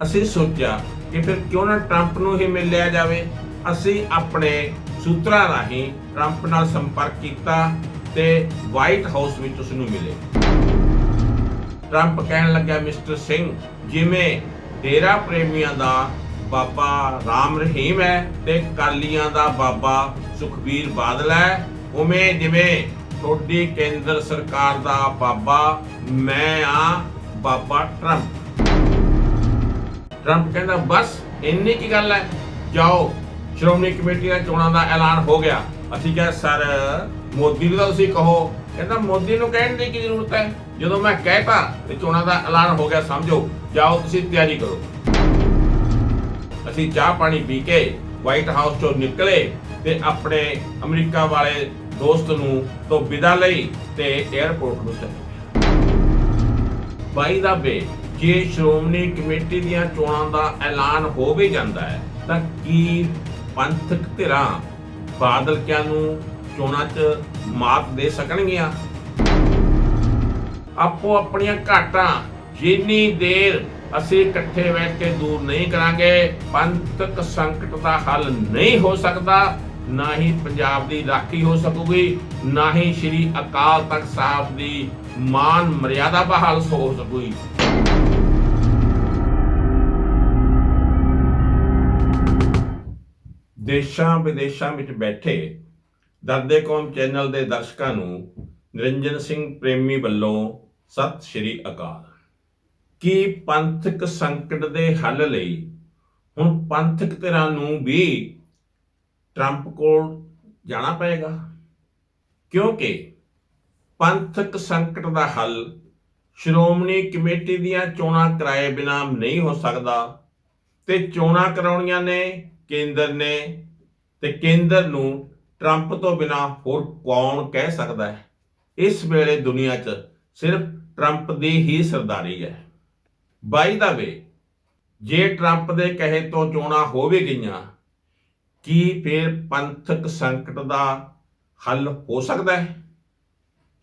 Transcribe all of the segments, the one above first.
ਅਸੀਂ ਸੋਚਿਆ ਕਿ ਫਿਰ ਕਿਉਂ ਨਾ ਟਰੰਪ ਨੂੰ ਹੀ ਮਿਲ ਲਿਆ ਜਾਵੇ। ਅਸੀਂ ਆਪਣੇ ਸੂਤਰਾਂ ਰਾਹੀਂ ਟਰੰਪ ਨਾਲ ਸੰਪਰਕ ਕੀਤਾ ਤੇ ਵਾਈਟ ਹਾਊਸ ਵਿੱਚ ਉਸ ਨੂੰ ਮਿਲੇ। ਟਰੰਪ ਕਹਿਣ ਲੱਗਾ ਮਿਸਟਰ ਸਿੰਘ ਜਿਵੇਂ ਡੇਰਾ ਪ੍ਰੇਮੀਆਂ ਦਾ ਬਾਬਾ ਰਾਮ ਰਹੀਮ ਹੈ ਤੇ ਕਾਲੀਆਂ ਦਾ ਬਾਬਾ ਸੁਖਬੀਰ ਬਾਦਲ ਹੈ, ਉਵੇਂ ਜਿਵੇਂ ਤੁਹਾਡੀ ਕੇਂਦਰ ਸਰਕਾਰ ਦਾ ਬਾਬਾ ਮੈਂ ਆ ਬਾਬਾ ਟਰੰਪ ਟਰੰਪ ਕਹਿੰਦਾ, ਬਸ, ਇੰਨੀ ਕੀ ਗੱਲ ਹੈ? ਜਾਓ, ਸ਼੍ਰੋਮਣੀ ਕਮੇਟੀ ਦਾ ਚੋਣਾਂ ਦਾ ਐਲਾਨ ਹੋ ਗਿਆ। ਅਸੀਂ ਕਿਹਾ, ਸਰ, ਮੋਦੀ ਨੂੰ ਤਾਂ ਤੁਸੀਂ ਕਹੋ। ਕਹਿੰਦਾ, ਮੋਦੀ ਨੂੰ ਕਹਿਣ ਦੀ ਕੀ ਜ਼ਰੂਰਤ ਹੈ? ਜਦੋਂ ਮੈਂ ਕਹਿਤਾ ਤੇ ਚੋਣਾਂ ਦਾ ਐਲਾਨ ਹੋ ਗਿਆ, ਸਮਝੋ, ਜਾਓ, ਤੁਸੀਂ ਤਿਆਰੀ ਕਰੋ। ਅਸੀਂ ਚਾਹ ਪਾਣੀ ਪੀ ਕੇ ਵਾਈਟ ਹਾਊਸ ਤੋਂ ਨਿਕਲੇ ਤੇ ਆਪਣੇ ਅਮਰੀਕਾ ਵਾਲੇ ਦੋਸਤ ਨੂੰ ਤੋਂ ਵਿਦਾ ਲਈ ਤੇ 에ਅਰਪੋਰਟ ਨੂੰ ਚਲੇ। ਬਾਈ ਦਾ ਬੇ ਜੇ ਸ਼੍ਰੋਮਣੀ ਕਮੇਟੀ ਦੀਆਂ ਚੋਣਾਂ ਦਾ ਐਲਾਨ ਹੋ ਵੀ ਜਾਂਦਾ ਹੈ, ਤਾਂ ਕੀ ਪੰਥਕ ਧਿਰਾਂ ਬਾਦਲਕਿਆਂ ਨੂੰ ਚੋਣਾਂ 'ਚ ਮਾਤ ਦੇ ਸਕਣਗੀਆਂ? ਆਪੋ ਆਪਣੀਆਂ ਘਾਟਾਂ ਜਿੰਨੀ ਦੇਰ ਅਸੀਂ ਇਕੱਠੇ ਬੈਠ ਕੇ ਦੂਰ ਨਹੀਂ ਕਰਾਂਗੇ, ਪੰਥਕ ਸੰਕਟ ਦਾ ਹੱਲ ਨਹੀਂ ਹੋ ਸਕਦਾ, ਨਾ ਹੀ ਪੰਜਾਬ ਦੀ ਰਾਖੀ ਹੋ ਸਕੂਗੀ, ਨਾ ਹੀ ਸ੍ਰੀ ਅਕਾਲ ਤਖਤ ਸਾਹਿਬ ਦੀ ਮਾਨ ਮਰਿਆਦਾ ਬਹਾਲ ਹੋ ਸਕੂਗੀ। ਦੇਸ਼ਾਂ ਵਿਦੇਸ਼ਾਂ ਵਿੱਚ ਬੈਠੇ ਦਰਦੇ ਕੌਮ ਚੈਨਲ ਦੇ ਦਰਸ਼ਕਾਂ ਨੂੰ ਨਿਰੰਜਨ ਸਿੰਘ ਪ੍ਰੇਮੀ ਵੱਲੋਂ ਸਤਿ ਸ਼੍ਰੀ ਅਕਾਲ। ਕੀ ਪੰਥਕ ਸੰਕਟ ਦੇ ਹੱਲ ਲਈ ਹੁਣ ਪੰਥਕ ਧਿਰਾਂ ਨੂੰ ਵੀ ਟਰੰਪ ਕੋਲ ਜਾਣਾ ਪਏਗਾ? ਕਿਉਂਕਿ ਪੰਥਕ ਸੰਕਟ ਦਾ ਹੱਲ ਸ਼੍ਰੋਮਣੀ ਕਮੇਟੀ ਦੀਆਂ ਚੋਣਾਂ ਕਰਾਏ ਬਿਨਾਂ ਨਹੀਂ ਹੋ ਸਕਦਾ ਤੇ ਚੋਣਾਂ ਕਰਾਉਣੀਆਂ ਨੇ ਕੇਂਦਰ ਨੇ ਤੇ ਕੇਂਦਰ ਨੂੰ ਟਰੰਪ ਤੋਂ ਬਿਨਾ ਹੋਰ ਕੌਣ ਕਹਿ ਸਕਦਾ ਹੈ? ਇਸ ਵੇਲੇ ਦੁਨੀਆ 'ਚ ਸਿਰਫ ਟਰੰਪ ਦੀ ਹੀ ਸਰਦਾਰੀ ਹੈ। ਬਾਈ ਦਾ ਵੇ, ਜੇ ਟਰੰਪ ਦੇ ਕਹੇ ਤੋਂ ਚੋਣਾਂ ਹੋਵੇ ਗਈਆਂ, ਕੀ ਫਿਰ ਪੰਥਕ ਸੰਕਟ ਦਾ ਹੱਲ ਹੋ ਸਕਦਾ ਹੈ?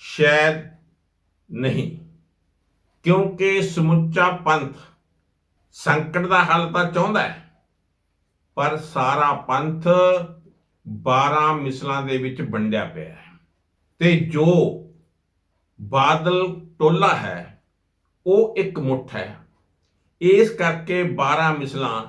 ਸ਼ਾਇਦ ਨਹੀਂ, ਕਿਉਂਕਿ ਸਮੁੱਚਾ ਪੰਥ ਸੰਕਟ ਦਾ ਹੱਲ ਤਾਂ ਚਾਹੁੰਦਾ ਹੈ। ਪਰ ਸਾਰਾ ਪੰਥ 12 ਮਿਸਲਾਂ ਦੇ ਵਿੱਚ ਵੰਡਿਆ ਪਿਆ ਹੈ। ਤੇ ਜੋ ਬਾਦਲ ਟੋਲਾ ਹੈ, ਉਹ ਇੱਕ ਮੁੱਠ ਹੈ। ਇਸ ਕਰਕੇ 12 ਮਿਸਲਾਂ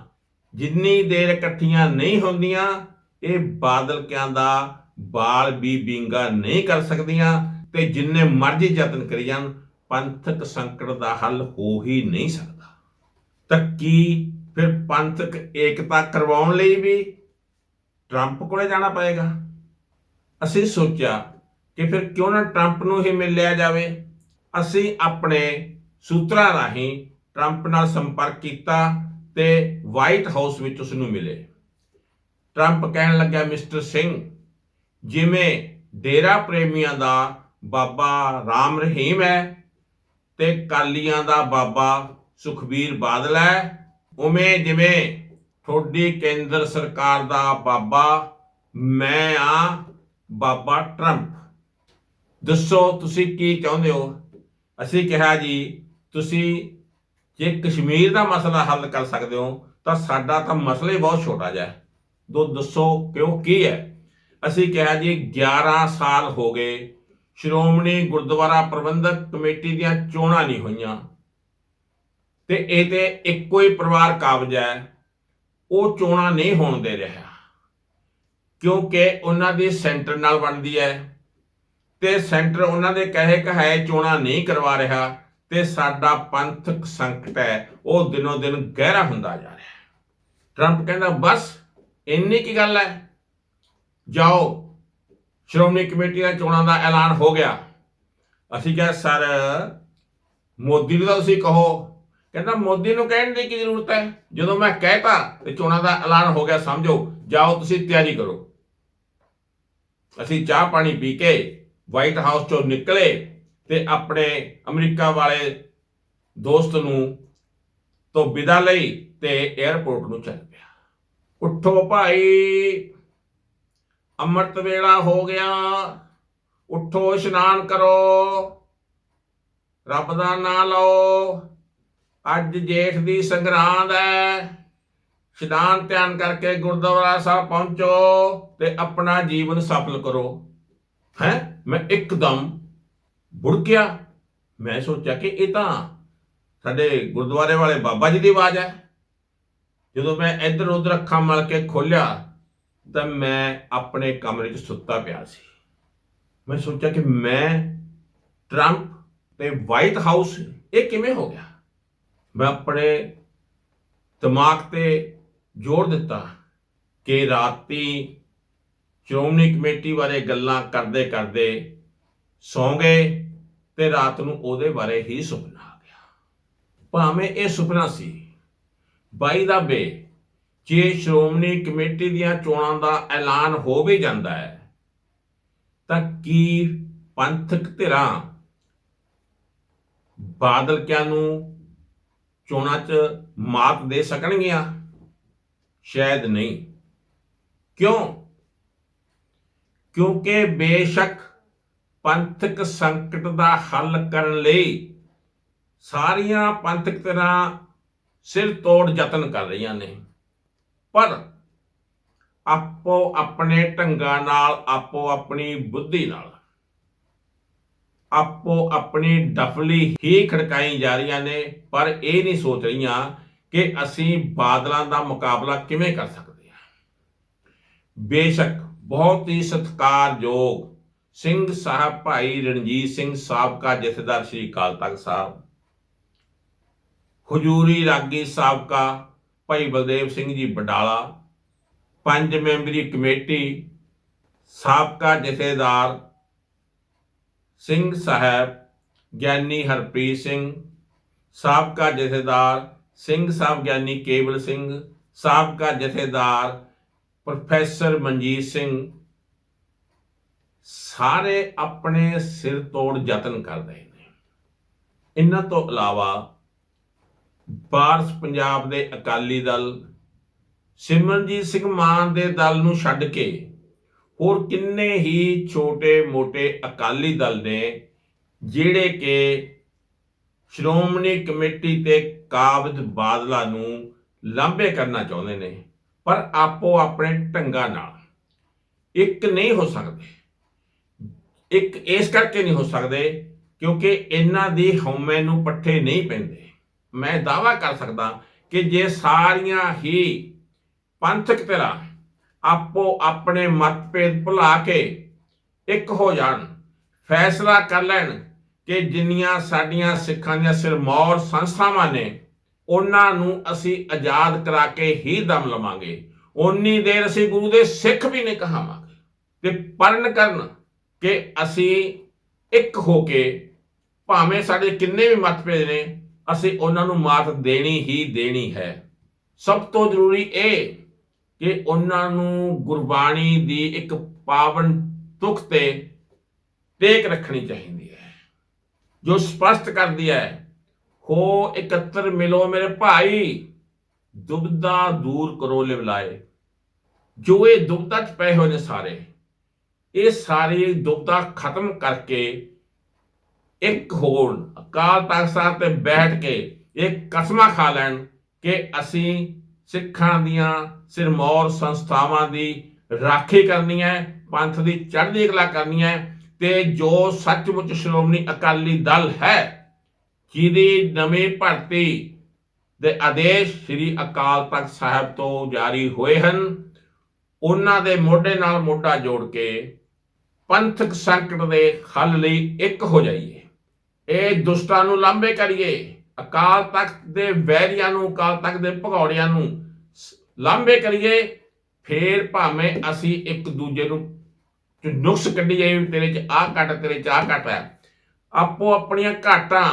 ਜਿੰਨੀ ਦੇਰ ਇਕੱਠੀਆਂ ਨਹੀਂ ਹੁੰਦੀਆਂ, ਇਹ ਬਾਦਲ ਕਿਆਂ ਦਾ ਬਾਲ ਵੀ ਬਿੰਗਾ ਨਹੀਂ ਕਰ ਸਕਦੀਆਂ ਤੇ ਜਿੰਨੇ ਮਰਜ਼ੀ ਯਤਨ ਕਰੀ ਜਾਣ, ਪੰਥਕ ਸੰਕਟ ਦਾ ਹੱਲ ਹੋ ਹੀ ਨਹੀਂ ਸਕਦਾ। ਤਾਂ ਕੀ ਫਿਰ ਪੰਥਕ ਏਕਤਾ ਕਰਵਾਉਣ ਲਈ ਵੀ ਟਰੰਪ ਕੋਲੇ ਜਾਣਾ ਪਏਗਾ। ਅਸੀਂ ਸੋਚਿਆ ਕਿ ਫਿਰ ਕਿਉਂ ਨਾ ਟਰੰਪ ਨੂੰ ਹੀ ਮਿਲ ਲਿਆ ਜਾਵੇ। ਅਸੀਂ ਆਪਣੇ ਸੂਤਰਾਂ ਰਾਹੀਂ ਟਰੰਪ ਨਾਲ ਸੰਪਰਕ ਕੀਤਾ ਤੇ ਵਾਈਟ ਹਾਊਸ ਵਿੱਚ ਉਸ ਨੂੰ ਮਿਲੇ। ਟਰੰਪ ਕਹਿਣ ਲੱਗਾ ਮਿਸਟਰ ਸਿੰਘ, ਜਿਵੇਂ ਡੇਰਾ ਪ੍ਰੇਮੀਆਂ ਦਾ ਬਾਬਾ ਰਾਮ ਰਹੀਮ ਹੈ ਤੇ ਕਾਲੀਆਂ ਦਾ ਬਾਬਾ ਸੁਖਬੀਰ ਬਾਦਲ ਹੈ ਉਵੇਂ ਜਿਵੇਂ ਤੁਹਾਡੀ ਕੇਂਦਰ ਸਰਕਾਰ ਦਾ ਬਾਬਾ, ਮੈਂ ਆ ਬਾਬਾ ਟਰੰਪ। ਦੱਸੋ ਤੁਸੀਂ ਕੀ ਚਾਹੁੰਦੇ ਹੋ? ਅਸੀਂ ਕਿਹਾ ਜੀ, ਤੁਸੀਂ ਜੇ ਕਸ਼ਮੀਰ ਦਾ ਮਸਲਾ ਹੱਲ ਕਰ ਸਕਦੇ ਹੋ, ਤਾਂ ਸਾਡਾ ਤਾਂ ਮਸਲਾ ਹੀ ਬਹੁਤ ਛੋਟਾ ਜਿਹਾ ਹੈ। ਦੋ ਦੱਸੋ ਕਿਉਂ ਕੀ ਹੈ? ਅਸੀਂ ਕਿਹਾ ਜੀ 11 ਸਾਲ ਹੋ ਗਏ, ਸ਼੍ਰੋਮਣੀ ਗੁਰਦੁਆਰਾ ਪ੍ਰਬੰਧਕ ਕਮੇਟੀ ਦੀਆਂ ਚੋਣਾਂ ਨਹੀਂ ਹੋਈਆਂ। ਤੇ ਇਹ ਤੇ ਇੱਕੋ ਹੀ ਪਰਿਵਾਰ ਕਾਬਜ ਹੈ, ਉਹ ਚੋਣਾਂ ਨਹੀਂ ਹੋਣ ਦੇ ਰਿਹਾ। ਕਿਉਂਕਿ ਉਹਨਾਂ ਦੀ ਸੈਂਟਰ ਨਾਲ ਬਣਦੀ ਹੈ ਤੇ ਸੈਂਟਰ ਉਹਨਾਂ ਦੇ ਕਹੇ ਕਹਾਏ ਚੋਣਾਂ ਨਹੀਂ ਕਰਵਾ ਰਿਹਾ ਤੇ ਸਾਡਾ ਪੰਥਕ ਸੰਕਟ ਹੈ, ਉਹ ਦਿਨੋ ਦਿਨ ਗਹਿਰਾ ਹੁੰਦਾ ਜਾ ਰਿਹਾ। ਟਰੰਪ ਕਹਿੰਦਾ, ਬਸ, ਇੰਨੀ ਕੀ ਗੱਲ ਹੈ? ਜਾਓ, ਸ਼੍ਰੋਮਣੀ ਕਮੇਟੀ ਦੀਆਂ ਚੋਣਾਂ ਦਾ ਐਲਾਨ ਹੋ ਗਿਆ। ਅਸੀਂ ਕਿਹਾ, ਸਰ, ਮੋਦੀ ਨੂੰ ਤਾਂ ਤੁਸੀਂ ਕਹੋ ਕਹਿੰਦਾ ਮੋਦੀ ਨੂੰ ਕਹਿਣ ਦੀ ਕੀ ਜ਼ਰੂਰਤ ਹੈ? ਜਦੋਂ ਮੈਂ ਕਹਿਤਾ ਤੇ ਚੋਣਾਂ ਦਾ ਐਲਾਨ ਹੋ ਗਿਆ, ਸਮਝੋ, ਜਾਓ ਤੁਸੀਂ ਤਿਆਰੀ ਕਰੋ। ਅਸੀਂ ਚਾਹ ਪਾਣੀ ਪੀ ਕੇ ਵਾਈਟ ਹਾਊਸ ਤੋਂ ਨਿਕਲੇ ਤੇ ਆਪਣੇ ਅਮਰੀਕਾ ਵਾਲੇ ਦੋਸਤ ਨੂੰ ਤੋਂ ਵਿਦਾ ਲਈ ਤੇ 에ਅਰਪੋਰਟ ਨੂੰ ਚੱਲ ਪਿਆ। ਉੱਠੋ ਭਾਈ, ਅੰਮ੍ਰਿਤ ਵੇਲਾ ਹੋ ਗਿਆ। ਉੱਠੋ, ਇਸ਼ਨਾਨ ਕਰੋ। ਰੱਬ ਦਾ ਨਾਮ ਲਓ। ਅੱਜ ਜੇਠ ਦੀ ਸੰਗਰਾਂਦ ਹੈ। ਇਸ਼ਨਾਨ ਧਿਆਨ ਕਰਕੇ ਗੁਰਦੁਆਰਾ ਸਾਹਿਬ ਪਹੁੰਚੋ ਤੇ ਆਪਣਾ ਜੀਵਨ ਸਫਲ ਕਰੋ। ਹੈ? ਮੈਂ ਇੱਕਦਮ ਬੁੜਕਿਆ। ਮੈਂ ਸੋਚਿਆ ਕਿ ਇਹ ਤਾਂ ਸਾਡੇ ਗੁਰਦੁਆਰੇ ਵਾਲੇ ਬਾਬਾ ਜੀ ਦੀ ਆਵਾਜ਼ ਹੈ। ਜਦੋਂ ਮੈਂ ਇੱਧਰ ਉੱਧਰ ਅੱਖਾਂ ਮਲ ਕੇ ਖੋਲਿਆ ਤਾਂ ਮੈਂ ਆਪਣੇ ਕਮਰੇ 'ਚ ਸੁੱਤਾ ਪਿਆ ਸੀ। ਮੈਂ ਸੋਚਿਆ ਕਿ ਮੈਂ ਟਰੰਪ ਤੇ ਵਾਈਟ ਹਾਊਸ, ਇਹ ਕਿਵੇਂ ਹੋ ਗਿਆ? ਮੈਂ ਆਪਣੇ ਦਿਮਾਗ ਤੇ ਜ਼ੋਰ ਦਿੱਤਾ ਕਿ ਰਾਤੀ ਸ਼੍ਰੋਮਣੀ ਕਮੇਟੀ ਬਾਰੇ ਗੱਲਾਂ ਕਰਦੇ ਕਰਦੇ ਸੌਂ ਗਏ ਤੇ ਰਾਤ ਨੂੰ ਉਹਦੇ ਬਾਰੇ ਹੀ ਸੁਪਨਾ ਆ ਗਿਆ। ਭਾਵੇਂ ਇਹ ਸੁਪਨਾ ਸੀ, ਬਾਈ ਦਾ ਬੇ, ਜੇ ਸ਼੍ਰੋਮਣੀ ਕਮੇਟੀ ਦੀਆਂ ਚੋਣਾਂ ਦਾ ਐਲਾਨ ਹੋ ਵੀ ਜਾਂਦਾ ਹੈ, ਤਾਂ ਕੀ ਪੰਥਕ ਧਿਰਾਂ ਬਾਦਲ ਕਿਆਂ ਨੂੰ ਚੋਣਾਂ 'ਚ ਮਾਤ ਦੇ ਸਕਣਗੀਆਂ? ਸ਼ਾਇਦ ਨਹੀਂ। ਕਿਉਂ? ਕਿਉਂਕਿ ਬੇਸ਼ੱਕ ਪੰਥਕ ਸੰਕਟ ਦਾ ਹੱਲ ਕਰਨ ਲਈ ਸਾਰੀਆਂ ਪੰਥਕ ਧਿਰਾਂ ਸਿਰ ਤੋੜ ਯਤਨ ਕਰ ਰਹੀਆਂ ਨੇ। ਪਰ ਆਪੋ ਆਪਣੇ ਢੰਗਾਂ ਨਾਲ ਆਪੋ ਆਪਣੀ ਬੁੱਧੀ ਨਾਲ ਆਪੋ ਆਪਣੀ ਡਫਲੀ ਹੀ ਖੜਕਾਈ ਜਾ ਰਹੀਆਂ ਨੇ, ਪਰ ਇਹ ਨਹੀਂ ਸੋਚ ਰਹੀਆਂ ਕਿ ਅਸੀਂ ਬਾਦਲਾਂ ਦਾ ਮੁਕਾਬਲਾ ਕਿਵੇਂ ਕਰ ਸਕਦੇ ਹਾਂ। ਬੇਸ਼ੱਕ ਬਹੁਤ ਹੀ ਸਤਿਕਾਰਯੋਗ ਸਿੰਘ ਸਾਹਿਬ ਭਾਈ ਰਣਜੀਤ ਸਿੰਘ ਸਾਬਕਾ ਜਥੇਦਾਰ ਸ੍ਰੀ ਅਕਾਲ ਤਖਤ ਸਾਹਿਬ, ਹਜੂਰੀ ਰਾਗੀ ਸਾਬਕਾ ਭਾਈ ਬਲਦੇਵ ਸਿੰਘ ਜੀ ਬਡਾਲਾ ਪੰਜ ਮੈਂਬਰੀ ਕਮੇਟੀ, ਸਾਬਕਾ ਜਥੇਦਾਰ ਸਿੰਘ ਸਾਹਿਬ, ਗਿਆਨੀ ਹਰਪ੍ਰੀਤ ਸਿੰਘ, ਸਾਬਕਾ ਜਥੇਦਾਰ ਸਿੰਘ ਸਾਹਿਬ, ਗਿਆਨੀ ਕੇਵਲ ਸਿੰਘ, ਸਾਬਕਾ ਜਥੇਦਾਰ ਪ੍ਰੋਫੈਸਰ ਮਨਜੀਤ ਸਿੰਘ, ਸਾਰੇ ਆਪਣੇ ਸਿਰ ਤੋੜ ਯਤਨ ਕਰ ਰਹੇ ਨੇ। ਇਹਨਾਂ ਤੋਂ ਇਲਾਵਾ ਬਾਰਸ ਪੰਜਾਬ ਦੇ ਅਕਾਲੀ ਦਲ ਸਿਮਰਨਜੀਤ ਸਿੰਘ ਮਾਨ ਦੇ ਦਲ ਨੂੰ ਛੱਡ ਕੇ ਹੋਰ ਕਿੰਨੇ ਹੀ ਛੋਟੇ-ਮੋਟੇ ਅਕਾਲੀ ਦਲ ਨੇ ਜਿਹੜੇ ਕਿ ਸ਼੍ਰੋਮਣੀ ਕਮੇਟੀ ਤੇ ਕਾਬਜ਼ ਬਾਦਲਾ ਨੂੰ ਲਾਂਭੇ ਕਰਨਾ ਚਾਹੁੰਦੇ ਨੇ, ਪਰ ਆਪੋ ਆਪਣੇ ਢੰਗਾਂ ਨਾਲ ਇੱਕ ਨਹੀਂ ਹੋ ਸਕਦੇ। ਇੱਕ ਇਸ ਕਰਕੇ ਨਹੀਂ ਹੋ ਸਕਦੇ ਕਿਉਂਕਿ ਇਹਨਾਂ ਦੀ ਹਉਮੈ ਨੂੰ ਪੱਠੇ ਨਹੀਂ ਪੈਂਦੇ। ਮੈਂ ਦਾਵਾ ਕਰ ਸਕਦਾ ਕਿ ਜੇ ਸਾਰੀਆਂ ਹੀ ਪੰਥਕ ਧਿਰਾਂ ਆਪੋ ਆਪਣੇ ਮਤਭੇਦ ਭੁਲਾ ਕੇ ਇੱਕ ਹੋ ਜਾਣ। ਫੈਸਲਾ ਕਰ ਲੈਣ ਕਿ ਜਿੰਨੀਆਂ ਸਾਡੀਆਂ ਸਿੱਖਾਂ ਦੀਆਂ ਸਿਰਮੌਰ ਸੰਸਥਾਵਾਂ ਨੇ, ਉਹਨਾਂ ਨੂੰ ਅਸੀਂ ਆਜ਼ਾਦ ਕਰਾ ਕੇ ਹੀ ਦਮ ਲਵਾਂਗੇ। ਉਨੀ ਦੇਰ ਅਸੀਂ ਗੁਰੂ ਦੇ ਸਿੱਖ ਵੀ ਨਹੀਂ ਕਹਾਵਾਂਗੇ। ਤੇ ਪਰਨ ਕਰਨ ਕਿ ਅਸੀਂ ਇੱਕ ਹੋ ਕੇ ਭਾਵੇਂ ਸਾਡੇ ਕਿੰਨੇ ਵੀ ਮਤਭੇਦ ਨੇ, ਅਸੀਂ ਉਹਨਾਂ ਨੂੰ ਮਾਤ ਦੇਣੀ ਹੀ ਦੇਣੀ ਹੈ। ਸਭ ਤੋਂ ਜ਼ਰੂਰੀ ਇਹ ਕਿ ਉਹਨਾਂ ਨੂੰ ਗੁਰਬਾਣੀ ਦੀ ਇੱਕ ਪਾਵਨ ਤੁਖ ਤੇ ਟੇਕ ਰੱਖਣੀ ਚਾਹੀਦੀ ਹੈ। ਜੋ ਸਪਸ਼ਟ ਕਰਦੀ ਹੈ, ਹੋ ਇਕੱਤਰ ਮਿਲੋ ਮੇਰੇ ਭਾਈ, ਦੁਬਦਾ ਦੂਰ ਕਰੋ ਲਿਵਲਾਏ। ਜੋ ਇਹ ਦੁਬਦਾ ਚ ਪਏ ਹੋਏ ਨੇ ਸਾਰੇ, ਇਹ ਸਾਰੀ ਦੁਬਦਾ ਖਤਮ ਕਰਕੇ ਇੱਕ ਹੋਣ ਅਕਾਲ ਤਖਤ ਸਾਹਿਬ ਤੇ ਬੈਠ ਕੇ ਇਹ ਕਸਮਾਂ ਖਾ ਲੈਣ ਕਿ ਅਸੀਂ ਸਿੱਖਾਂ ਦੀਆਂ ਸਿਰਮੌਰ ਸੰਸਥਾਵਾਂ ਦੀ ਰਾਖੀ ਕਰਨੀ ਹੈ, ਪੰਥ ਦੀ ਚੜ੍ਹਦੀ ਕਲਾ ਕਰਨੀ ਹੈ ਤੇ ਜੋ ਸੱਚਮੁੱਚ ਸ਼੍ਰੋਮਣੀ ਅਕਾਲੀ ਦਲ ਹੈ, ਜਿਹਦੀ ਨਵੀਂ ਭਰਤੀ ਦੇ ਆਦੇਸ਼ ਸ੍ਰੀ ਅਕਾਲ ਤਖਤ ਸਾਹਿਬ ਤੋਂ ਜਾਰੀ ਹੋਏ ਹਨ, ਉਹਨਾਂ ਦੇ ਮੋਢੇ ਨਾਲ ਮੋਢਾ ਜੋੜ ਕੇ ਪੰਥਕ ਸੰਕਟ ਦੇ ਹੱਲ ਲਈ ਇੱਕ ਹੋ ਜਾਈਏ। ਇਹ ਦੁਸ਼ਟਾਂ ਨੂੰ ਲਾਂਭੇ ਕਰੀਏ। ਅਕਾਲ ਤਖਤ ਦੇ ਵੈਰੀਆਂ ਨੂੰ, ਅਕਾਲ ਤਖਤ ਦੇ ਭਗੌੜਿਆਂ ਨੂੰ ਲਾਂਭੇ ਕਰੀਏ, ਫੇਰ ਭਾਵੇਂ ਅਸੀਂ ਇੱਕ ਦੂਜੇ ਨੂੰ ਨੁਕਸ ਕੱਢੀ ਜਾਈਏ ਵੀ ਤੇਰੇ ਚ ਆਹ ਘਟ, ਤੇਰੇ ਚ ਆਹ ਘਟ ਹੈ। ਆਪੋ ਆਪਣੀਆਂ ਘਾਟਾਂ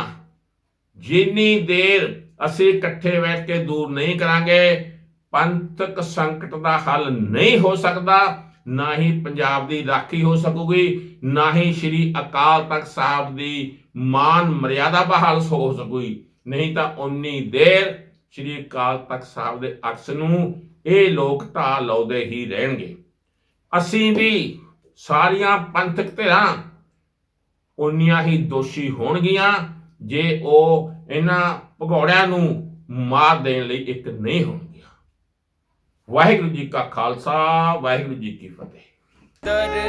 ਜਿੰਨੀ ਦੇਰ ਅਸੀਂ ਇਕੱਠੇ ਬੈਠ ਕੇ ਦੂਰ ਨਹੀਂ ਕਰਾਂਗੇ, ਪੰਥਕ ਸੰਕਟ ਦਾ ਹੱਲ ਨਹੀਂ ਹੋ ਸਕਦਾ, ਨਾ ਹੀ ਪੰਜਾਬ ਦੀ ਰਾਖੀ ਹੋ ਸਕੂਗੀ, ਨਾ ਹੀ ਸ੍ਰੀ ਅਕਾਲ ਤਖਤ ਸਾਹਿਬ ਦੀ ਮਾਨ ਮਰਿਆਦਾ ਬਹਾਲ ਹੋ ਸਕੂਗੀ। ਨਹੀਂ ਤਾਂ ਉਨੀ ਦੇਰ ਸ੍ਰੀ ਅਕਾਲ ਤਖਤ ਸਾਹਿਬ ਦੇ ਅਕਸ ਨੂੰ ਇਹ ਲੋਕ ਢਾਹ ਲਾਉਂਦੇ ਹੀ ਰਹਿਣਗੇ। ਅਸੀਂ ਵੀ ਸਾਰੀਆਂ ਪੰਥਕ ਧਿਰਾਂ ਉਨੀਆਂ ਹੀ ਦੋਸ਼ੀ ਹੋਣਗੀਆਂ ਜੇ ਉਹ ਇਹਨਾਂ ਭਗੌੜਿਆਂ ਨੂੰ ਮਾਰ ਦੇਣ ਲਈ ਇੱਕ ਨਹੀਂ ਹੋਣਗੀਆਂ। ਵਾਹਿਗੁਰੂ ਜੀ ਕਾ ਖਾਲਸਾ, ਵਾਹਿਗੁਰੂ ਜੀ ਕੀ ਫਤਿਹ। ਦਰਦੇ